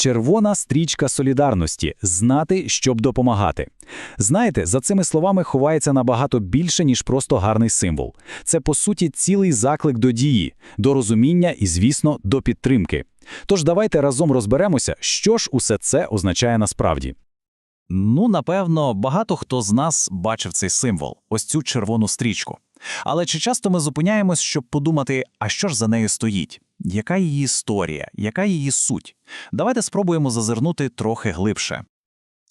Червона стрічка солідарності знати, щоб допомагати. Знаєте, за цими словами ховається набагато більше, ніж просто гарний символ. Це, по суті, цілий заклик до дії, до розуміння і, звісно, до підтримки. Тож давайте разом розберемося, що ж усе це означає насправді. Ну, напевно, багато хто з нас бачив цей символ, ось цю червону стрічку. Але чи часто ми зупиняємось, щоб подумати, а що ж за нею стоїть? Яка її історія, яка її суть? Давайте спробуємо зазирнути трохи глибше.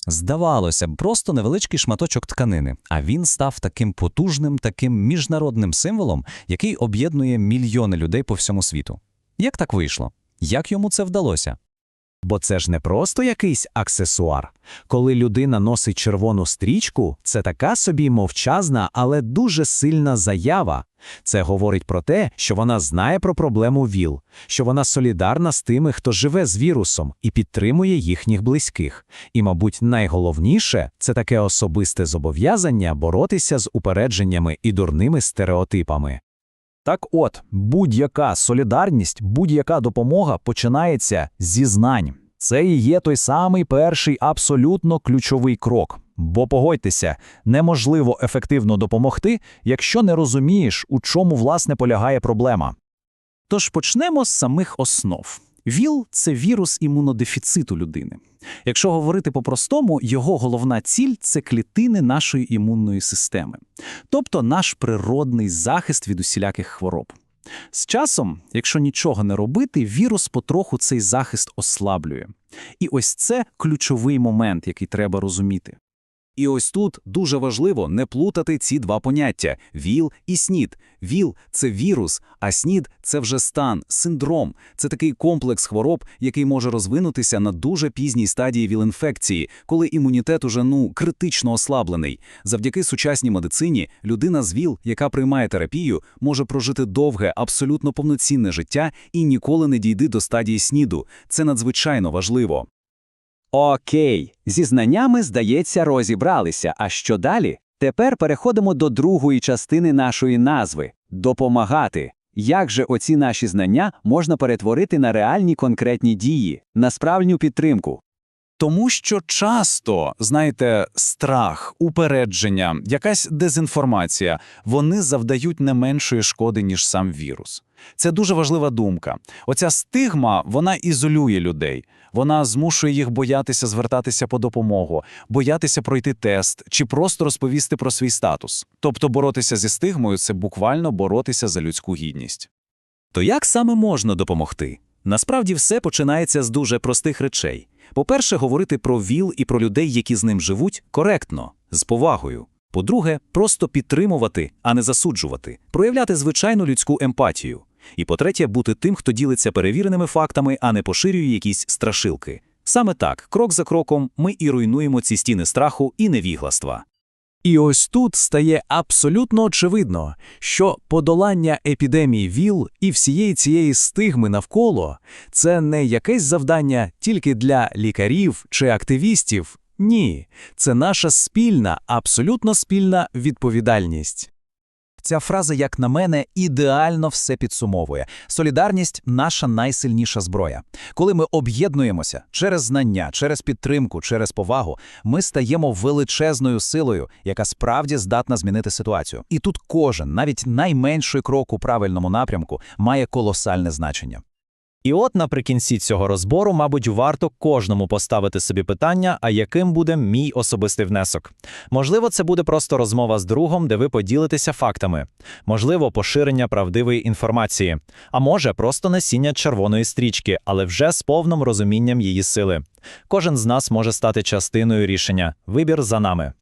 Здавалося б, просто невеличкий шматочок тканини, а він став таким потужним, таким міжнародним символом, який об'єднує мільйони людей по всьому світу. Як так вийшло? Як йому це вдалося? Бо це ж не просто якийсь аксесуар. Коли людина носить червону стрічку, це така собі мовчазна, але дуже сильна заява. Це говорить про те, що вона знає про проблему ВІЛ, що вона солідарна з тими, хто живе з вірусом і підтримує їхніх близьких. І, мабуть, найголовніше це таке особисте зобов'язання боротися з упередженнями і дурними стереотипами. Так от, будь-яка солідарність, будь-яка допомога починається зі знань. Це і є той самий перший абсолютно ключовий крок. Бо погодьтеся, неможливо ефективно допомогти, якщо не розумієш, у чому власне полягає проблема. Тож почнемо з самих основ. ВІЛ – це вірус імунодефіциту людини. Якщо говорити по-простому, його головна ціль – це клітини нашої імунної системи, тобто наш природний захист від усіляких хвороб. З часом, якщо нічого не робити, вірус потроху цей захист ослаблює. І ось це ключовий момент, який треба розуміти. І ось тут дуже важливо не плутати ці два поняття – ВІЛ і СНІД. ВІЛ – це вірус, а СНІД – це вже стан, синдром. Це такий комплекс хвороб, який може розвинутися на дуже пізній стадії ВІЛ-інфекції, коли імунітет уже ну критично ослаблений. Завдяки сучасній медицині людина з ВІЛ, яка приймає терапію, може прожити довге, абсолютно повноцінне життя і ніколи не дійде до стадії СНІДу. Це надзвичайно важливо. Окей, зі знаннями, здається, розібралися. А що далі? Тепер переходимо до другої частини нашої назви допомагати. Як же оці наші знання можна перетворити на реальні конкретні дії, на справжню підтримку? Тому що часто, знаєте, страх, упередження, якась дезінформація, вони завдають не меншої шкоди, ніж сам вірус. Це дуже важлива думка. Оця стигма, вона ізолює людей. Вона змушує їх боятися звертатися по допомогу, боятися пройти тест чи просто розповісти про свій статус. Тобто боротися зі стигмою це буквально боротися за людську гідність. То як саме можна допомогти? Насправді все починається з дуже простих речей. По-перше, говорити про ВІЛ і про людей, які з ним живуть, коректно, з повагою. По-друге, просто підтримувати, а не засуджувати, проявляти звичайну людську емпатію. І по-третє, бути тим, хто ділиться перевіреними фактами, а не поширює якісь страшилки. Саме так, крок за кроком, ми і руйнуємо ці стіни страху і невігластва. І ось тут стає абсолютно очевидно, що подолання епідемії ВІЛ і всієї цієї стигми навколо це не якесь завдання тільки для лікарів чи активістів. Ні, це наша спільна, абсолютно спільна відповідальність. Ця фраза, як на мене, ідеально все підсумовує. Солідарність наша найсильніша зброя. Коли ми об'єднуємося через знання, через підтримку, через повагу, ми стаємо величезною силою, яка справді здатна змінити ситуацію. І тут кожен, навіть найменший крок у правильному напрямку, має колосальне значення. І от наприкінці цього розбору, мабуть, варто кожному поставити собі питання, а яким буде мій особистий внесок. Можливо, це буде просто розмова з другом, де ви поділитеся фактами, можливо, поширення правдивої інформації, а може, просто насіння червоної стрічки, але вже з повним розумінням її сили. Кожен з нас може стати частиною рішення. Вибір за нами.